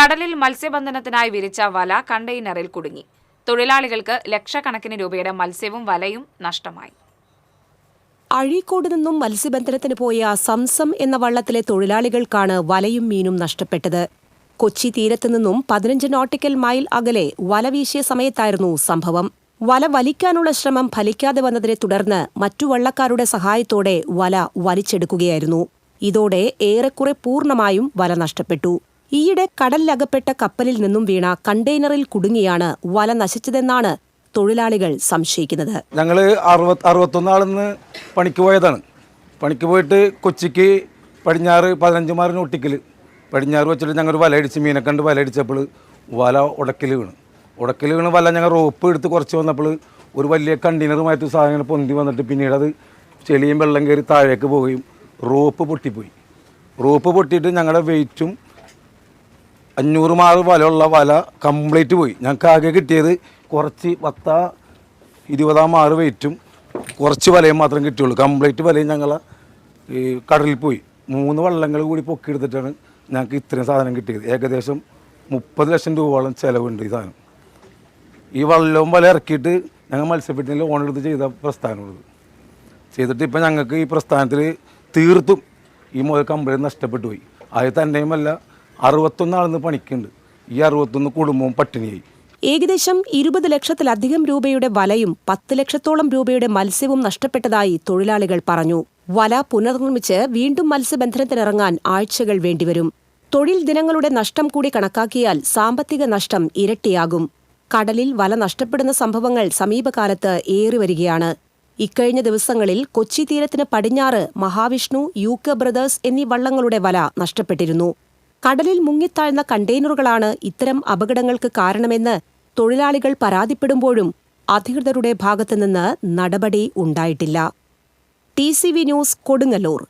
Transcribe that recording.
കടലിൽ മത്സ്യബന്ധനത്തിനായി വിരിച്ച വല കണ്ടെയ്നറിൽ കുടുങ്ങി. തൊഴിലാളികൾക്ക് ലക്ഷക്കണക്കിന് രൂപയുടെ മത്സ്യവും വലയും നഷ്ടമായി. അഴീക്കോട് നിന്നും മത്സ്യബന്ധനത്തിന് പോയ സംസം എന്ന വള്ളത്തിലെ തൊഴിലാളികൾക്കാണ് വലയും മീനും നഷ്ടപ്പെട്ടത്. കൊച്ചി തീരത്തു നിന്നും പതിനഞ്ച് നോട്ടിക്കൽ മൈൽ അകലെ വല വീശിയ സമയത്തായിരുന്നു സംഭവം. വല വലിക്കാനുള്ള ശ്രമം ഫലിക്കാതെ വന്നതിനെ തുടർന്ന് മറ്റു വള്ളക്കാരുടെ സഹായത്തോടെ വല വലിച്ചെടുക്കുകയായിരുന്നു. ഇതോടെ ഏറെക്കുറെ പൂർണമായും വല നഷ്ടപ്പെട്ടു. ഈയിടെ കടലിലകപ്പെട്ട കപ്പലിൽ നിന്നും വീണ കണ്ടെയ്നറിൽ കുടുങ്ങിയാണ് വല നശിച്ചതെന്നാണ് തൊഴിലാളികൾ സംശയിക്കുന്നത്. ഞങ്ങൾ അറുപത് അറുപത്തൊന്ന് പണിക്ക് പോയതാണ്. പണിക്ക് പോയിട്ട് കൊച്ചിക്ക് പടിഞ്ഞാറ് പതിനഞ്ച് മാറിന് ഒട്ടിക്കൽ പടിഞ്ഞാറ് വെച്ചിട്ട് ഞങ്ങൾ വല അടിച്ച് മീനെ കണ്ട് വല അടിച്ചപ്പോൾ വല ഉടക്കൽ വീണ്. ഉടക്കൽ വീണ് വല ഞങ്ങൾ റോപ്പ് എടുത്ത് കുറച്ച് വന്നപ്പോൾ ഒരു വലിയ കണ്ടെയ്നറുമായിട്ട് സാധനങ്ങൾ പൊന്തി വന്നിട്ട് പിന്നീട് അത് ചെളിയും വെള്ളം കയറി താഴേക്ക് പോവുകയും റോപ്പ് പൊട്ടിപ്പോയി. റോപ്പ് പൊട്ടിയിട്ട് ഞങ്ങളുടെ വെയിറ്റും അഞ്ഞൂറ് മാറ് വലയുള്ള വല കംപ്ലീറ്റ് പോയി. ഞങ്ങൾക്ക് ആകെ കിട്ടിയത് കുറച്ച് പത്ത ഇരുപതാം മാറ് വെയിറ്റും കുറച്ച് വലയും മാത്രം കിട്ടിയുള്ളൂ. കംപ്ലീറ്റ് വലയും ഞങ്ങൾ ഈ കടലിൽ പോയി. മൂന്ന് വള്ളങ്ങൾ കൂടി പൊക്കി പൊക്കിയെടുത്തിട്ടാണ് ഞങ്ങൾക്ക് ഇത്രയും സാധനം കിട്ടിയത്. ഏകദേശം മുപ്പത് ലക്ഷം രൂപയോളം ചിലവുണ്ട് ഈ സാധനം. ഈ വള്ളവും വല ഇറക്കിയിട്ട് ഞങ്ങൾ മത്സ്യപ്പെട്ടിന് ലോൺ എടുത്ത് ചെയ്ത പ്രസ്ഥാനമുള്ളത് ചെയ്തിട്ട് ഇപ്പം ഞങ്ങൾക്ക് ഈ പ്രസ്ഥാനത്തിൽ തീർത്തും ഈ മുതൽ കമ്പനി നഷ്ടപ്പെട്ടു പോയി. അത് തന്നെയുമല്ല അറുപത്തൊന്ന് പണിക്കുണ്ട്. ഈ അറുപത്തൊന്ന് കുടുംബവും പട്ടിണിയായി. ഏകദേശം ഇരുപത് ലക്ഷത്തിലധികം രൂപയുടെ വലയും പത്ത് ലക്ഷത്തോളം രൂപയുടെ മത്സ്യവും നഷ്ടപ്പെട്ടതായി തൊഴിലാളികൾ പറഞ്ഞു. വല പുനർനിർമ്മിച്ച് വീണ്ടും മത്സ്യബന്ധനത്തിനിറങ്ങാൻ ആഴ്ചകൾ വേണ്ടിവരും. തൊഴിൽ ദിനങ്ങളുടെ നഷ്ടം കൂടി കണക്കാക്കിയാൽ സാമ്പത്തിക നഷ്ടം ഇരട്ടിയാകും. കടലിൽ വല നഷ്ടപ്പെടുന്ന സംഭവങ്ങൾ സമീപകാലത്ത് ഏറിവരികയാണ് ഇക്കഴിഞ്ഞ ദിവസങ്ങളിൽ കൊച്ചി തീരത്തിന് പടിഞ്ഞാറ് മഹാവിഷ്ണു യൂക്ക ബ്രദേഴ്സ് എന്നീ വള്ളങ്ങളുടെ വല നഷ്ടപ്പെട്ടിരുന്നു. കടലിൽ മുങ്ങിത്താഴ്ന്ന കണ്ടെയ്നറുകളാണ് ഇത്തരം അപകടങ്ങൾക്ക് കാരണമെന്ന് തൊഴിലാളികൾ പരാതിപ്പെടുമ്പോഴും അധികൃതരുടെ ഭാഗത്തുനിന്ന് നടപടി ഉണ്ടായിട്ടില്ല. T news Kodungallur.